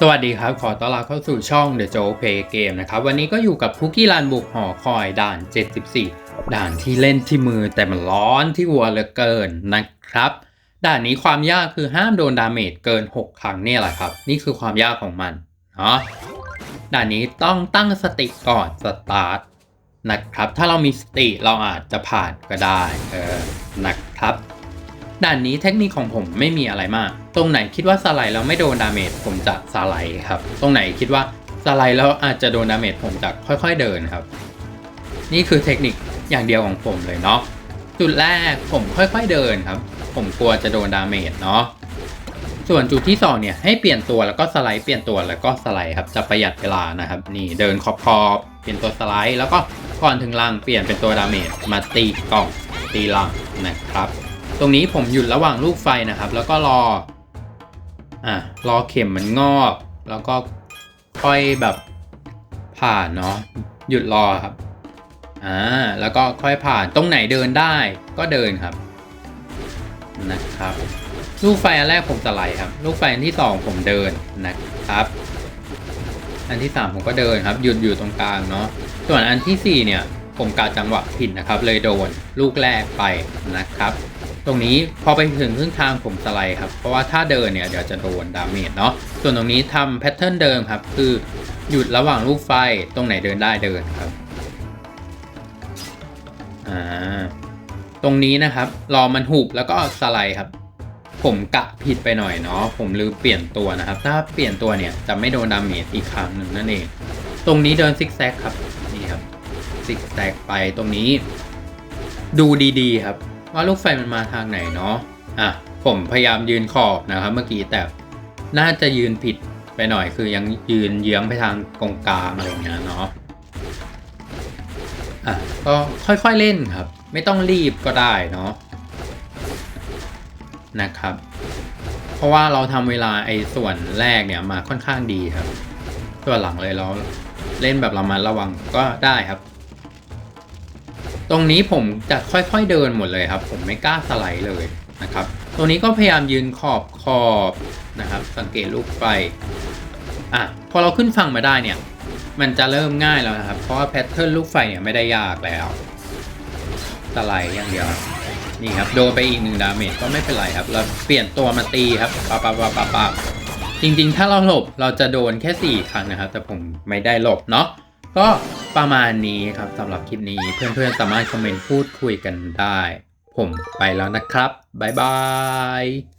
สวัสดีครับ ขอต้อนรับเข้าสู่ช่อง The Joe Play Game นะครับ วันนี้ก็อยู่กับคุกกี้รันบุกหอคอยด่าน 74 ด่านที่เล่นที่มือแต่มันร้อนที่หัวเหลือเกินนะครับ ด่านนี้ความยากคือห้ามโดนดาเมจเกิน 6 ครั้งเนี่ยแหละครับ นี่คือความยากของมันเนาะด่านนี้ต้องตั้งสติก่อนสตาร์ทนะครับ ถ้าเรามีสติเราอาจจะผ่านก็ได้เออนะครับ ด่านนี้เทคนิคของผมไม่มีอะไรมาก ตรงไหนคิดว่าสไลด์แล้วไม่โดนดาเมจผมจะสไลด์ครับ ตรงไหนคิดว่าสไลด์แล้วอาจจะโดนดาเมจผมจะค่อยๆเดินครับ นี่คือเทคนิคอย่างเดียวของผมเลยเนาะ จุดแรกผมค่อยๆเดินครับ ผมกลัวจะโดนดาเมจเนาะ ส่วนจุดที่สองเนี่ยให้เปลี่ยนตัวแล้วก็สไลด์เปลี่ยนตัวแล้วก็สไลด์ครับจะประหยัดเวลานะครับ นี่เดินขอบขอบๆเปลี่ยนตัวสไลด์ แล้วก็ก่อนถึงลังเปลี่ยนเป็นตัวดาเมจมาตีกล่องตีลังนะครับ ตรงนี้ผมหยุดระหว่างลูกไฟนะครับ แล้วก็รอ อะรอเข็มมันงอก แล้วก็ค่อยแบบผ่านเนาะหยุดรอครับอ่าแล้วก็ค่อยผ่านตรงไหนเดินได้ก็เดินครับนะครับ ลูกไฟอันแรกผมสไลด์ครับ ลูกไฟอันที่สองผมเดินนะครับ อันที่สามผมก็เดินครับ หยุดอยู่ตรงกลางเนาะส่วนอันที่สี่เนี่ยผมกาจังหวะผิดนะครับ เลยโดนลูกแรกไปนะครับ ตรงนี้พอไปถึงครึ่งทางผมสไลด์ครับ เพราะว่าถ้าเดินเนี่ยเดี๋ยวจะโดนดาเมจเนาะ ส่วนตรงนี้ทำแพทเทิร์นเดิมครับ คือหยุดระหว่างลูกไฟตรงไหนเดินได้เดินครับ อ่า ตรงนี้นะครับ รอมันหุบแล้วก็สไลด์ครับ ผมกะผิดไปหน่อยเนาะ ผมลืมเปลี่ยนตัวนะครับ ถ้าเปลี่ยนตัวเนี่ยจะไม่โดนดาเมจอีกครั้งหนึ่งนั่นเอง ตรงนี้เดินซิกแซกครับ นี่ครับ ซิกแซกไปตรงนี้ ดูดีๆครับ ว่าลูกไฟมันมาทางไหนเนาะอะผมพยายามยืนขอบนะครับ เมื่อกี้แต่น่าจะยืนผิดไปหน่อยคือยังยืนเยื้องไปทางกงกลางอะไรงเงี้ยเนาะอะก็ค่อยๆเล่นครับ ไม่ต้องรีบก็ได้เนาะนะครับ เพราะว่าเราทำเวลาไอ้ส่วนแรกเนี่ยมาค่อนข้างดีครับส่วนหลังเลยเราเล่นแบบเระมัดระวังก็ได้ครับ ตรงนี้ผมจะค่อยๆเดินหมดเลยครับ ผมไม่กล้าสไลด์เลยนะครับ ตรงนี้ก็พยายามยืนขอบขอบนะครับ สังเกตลูกไฟอะพอเราขึ้นฝั่งมาได้เนี่ย มันจะเริ่มง่ายแล้วนะครับ เพราะว่าแพทเทิร์นลูกไฟเนี่ยไม่ได้ยากแล้วสไลด์อย่างเดียวนี่ครับโดนไปอีกหนึ่งดาเมจก็ไม่เป็นไรครับ เราเปลี่ยนตัวมาตีครับปะปะปะปะปะจริงๆ ถ้าเราหลบเราจะโดนแค่ 4 ครั้งนะครับ แต่ผมไม่ได้หลบเนาะ ก็ประมาณนี้ครับสำหรับคลิปนี้เพื่อนๆสามารถคอมเมนต์พูดคุยกันได้ ผมไปแล้วนะครับ บ๊ายบาย